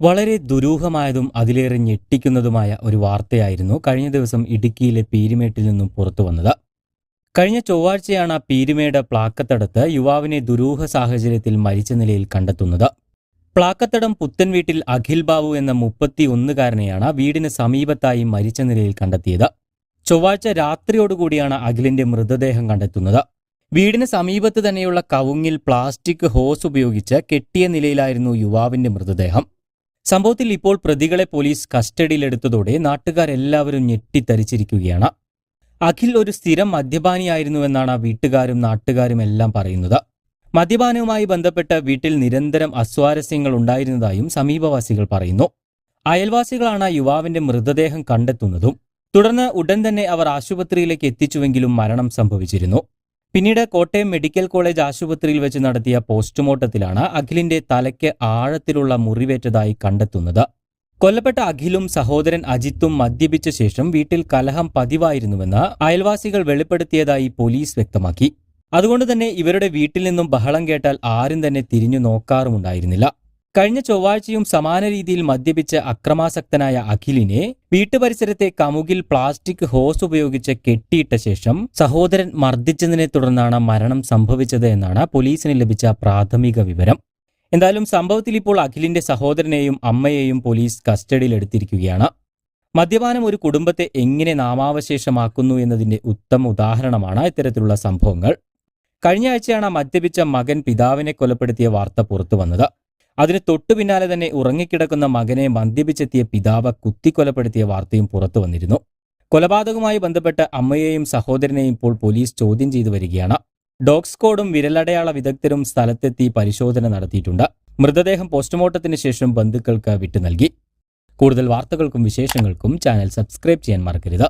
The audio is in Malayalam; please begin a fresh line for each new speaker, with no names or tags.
വളരെ ദുരൂഹമായതും അതിലേറെ ഞെട്ടിക്കുന്നതുമായ ഒരു വാർത്തയായിരുന്നു കഴിഞ്ഞ ദിവസം ഇടുക്കിയിലെ പീരിമേട്ടിൽ നിന്നും പുറത്തു വന്നത്. കഴിഞ്ഞ ചൊവ്വാഴ്ചയാണ് ആ പീരിമേട് പ്ലാക്കത്തടത്ത് യുവാവിനെ ദുരൂഹ സാഹചര്യത്തിൽ മരിച്ച നിലയിൽ കണ്ടെത്തുന്നത്. പ്ലാക്കത്തടം പുത്തൻ വീട്ടിൽ അഖിൽ ബാബു എന്ന മുപ്പത്തിയൊന്നുകാരനെയാണ് വീടിന് സമീപത്തായി മരിച്ച നിലയിൽ കണ്ടെത്തിയത്. ചൊവ്വാഴ്ച രാത്രിയോടുകൂടിയാണ് അഖിലിന്റെ മൃതദേഹം കണ്ടെത്തുന്നത്. വീടിന് സമീപത്ത് തന്നെയുള്ള കവുങ്ങിൽ പ്ലാസ്റ്റിക് ഹോസ് ഉപയോഗിച്ച് കെട്ടിയ നിലയിലായിരുന്നു യുവാവിന്റെ മൃതദേഹം. സംഭവത്തിൽ ഇപ്പോൾ പ്രതികളെ പോലീസ് കസ്റ്റഡിയിലെടുത്തതോടെ നാട്ടുകാരെല്ലാവരും ഞെട്ടിത്തരിച്ചിരിക്കുകയാണ്. അഖിൽ ഒരു സ്ഥിരം മദ്യപാനിയായിരുന്നുവെന്നാണ് വീട്ടുകാരും നാട്ടുകാരും എല്ലാം പറയുന്നത്. മദ്യപാനവുമായി ബന്ധപ്പെട്ട് വീട്ടിൽ നിരന്തരം അസ്വാരസ്യങ്ങൾ ഉണ്ടായിരുന്നതായും സമീപവാസികൾ പറയുന്നു. അയൽവാസികളാണ് യുവാവിന്റെ മൃതദേഹം കണ്ടെത്തുന്നതും തുടർന്ന് ഉടൻ തന്നെ അവർ ആശുപത്രിയിലേക്ക് എത്തിച്ചുവെങ്കിലും മരണം സംഭവിച്ചിരുന്നു. പിന്നീട് കോട്ടയം മെഡിക്കൽ കോളേജ് ആശുപത്രിയിൽ വെച്ച് നടത്തിയ പോസ്റ്റ്മോർട്ടത്തിലാണ് അഖിലിന്റെ തലയ്ക്ക് ആഴത്തിലുള്ള മുറിവേറ്റതായി കണ്ടെത്തുന്നത്. കൊല്ലപ്പെട്ട അഖിലും സഹോദരൻ അജിത്തും മദ്യപിച്ച ശേഷം വീട്ടിൽ കലഹം പതിവായിരുന്നുവെന്ന് അയൽവാസികൾ വെളിപ്പെടുത്തിയതായി പോലീസ് വ്യക്തമാക്കി. അതുകൊണ്ട് തന്നെ ഇവരുടെ വീട്ടിൽ നിന്നും ബഹളം കേട്ടാൽ ആരും തന്നെ തിരിഞ്ഞു നോക്കാറുമുണ്ടായിരുന്നില്ല. കഴിഞ്ഞ ചൊവ്വാഴ്ചയും സമാന രീതിയിൽ മദ്യപിച്ച് അക്രമാസക്തനായ അഖിലിനെ വീട്ടുപരിസരത്തെ കമുകിൽ പ്ലാസ്റ്റിക് ഹോസ് ഉപയോഗിച്ച് കെട്ടിയിട്ട ശേഷം സഹോദരൻ മർദ്ദിച്ചതിനെ തുടർന്നാണ് മരണം സംഭവിച്ചത് എന്നാണ് പോലീസിന് ലഭിച്ച പ്രാഥമിക വിവരം. എന്തായാലും സംഭവത്തിൽ ഇപ്പോൾ അഖിലിന്റെ സഹോദരനെയും അമ്മയെയും പോലീസ് കസ്റ്റഡിയിലെടുത്തിരിക്കുകയാണ് മദ്യപാനം ഒരു കുടുംബത്തെ എങ്ങനെ നാമാവശേഷമാക്കുന്നു എന്നതിന്റെ ഉത്തമ ഉദാഹരണമാണ് ഇത്തരത്തിലുള്ള സംഭവങ്ങൾ. കഴിഞ്ഞ ആഴ്ചയാണ് മദ്യപിച്ച മകൻ പിതാവിനെ കൊലപ്പെടുത്തിയ വാർത്ത പുറത്തു വന്നത് അതിന് തൊട്ടു പിന്നാലെ തന്നെ ഉറങ്ങിക്കിടക്കുന്ന മകനെ മദ്യപിച്ചെത്തിയ പിതാവ് കുത്തിക്കൊലപ്പെടുത്തിയ വാർത്തയും പുറത്തു വന്നിരുന്നു. കൊലപാതകവുമായി ബന്ധപ്പെട്ട് അമ്മയെയും സഹോദരനെയും ഇപ്പോൾ പോലീസ് ചോദ്യം ചെയ്തു വരികയാണ്. ഡോഗ് സ്ക്വാഡും വിരലടയാള വിദഗ്ധരും സ്ഥലത്തെത്തി പരിശോധന നടത്തിയിട്ടുണ്ട്. മൃതദേഹം പോസ്റ്റ്മോർട്ടത്തിന് ശേഷം ബന്ധുക്കൾക്ക് വിട്ടു നൽകി കൂടുതൽ വാർത്തകൾക്കും വിശേഷങ്ങൾക്കും ചാനൽ സബ്സ്ക്രൈബ് ചെയ്യാൻ മറക്കരുത്.